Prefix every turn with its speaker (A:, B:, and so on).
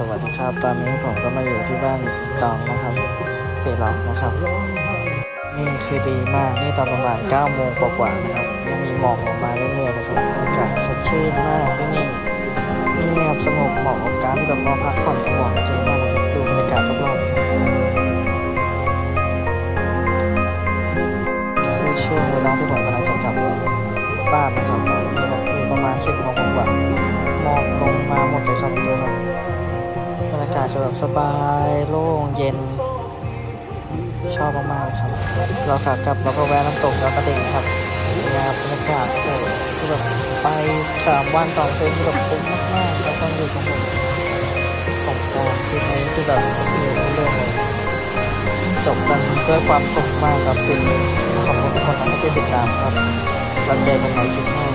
A: สวัสดีครับ ตอนนี้ผมก็มาอยู่ที่บ้านตองนะครับเปรอกนะครับ นี่คือดีมาก นี่ตอนประมาณ9โมงกว่าๆนะครับ ยังมีหมอกออกมาเรื่อยๆเลยครับอากาศสดชื่นมากที่นี่นี่ครับสงบเหมาะกับการที่แบบมาพักผ่อนสมองจริงมากนะครับดูบรรยากาศรอบๆคือช่วงเวลาที่ผมกำลังจะกลับบ้านนะครับนี่ครับคือประมาณ10โมงกว่าหมอกลงมาหมดเลยครับดูครับาศจะแบบสบายโล่งเย็น ชอบมากๆครับ เราขากลับเราก็แวะน้ำตกแล้วกระดิ่งครับงามบรรยากาศโอ้โหคือแบบไปสามวันสองคืนแบบคุ้มมากๆแล้วก็อยู่ตรงผมสงกรารคืนนี้คือแบบมีเรื่องเลยจบกันด้วยความสุขมากครับคืนนี้ขอบคุณทุกคนนะที่ติดตามครับเราเจอกันใหม่คลิปหน้า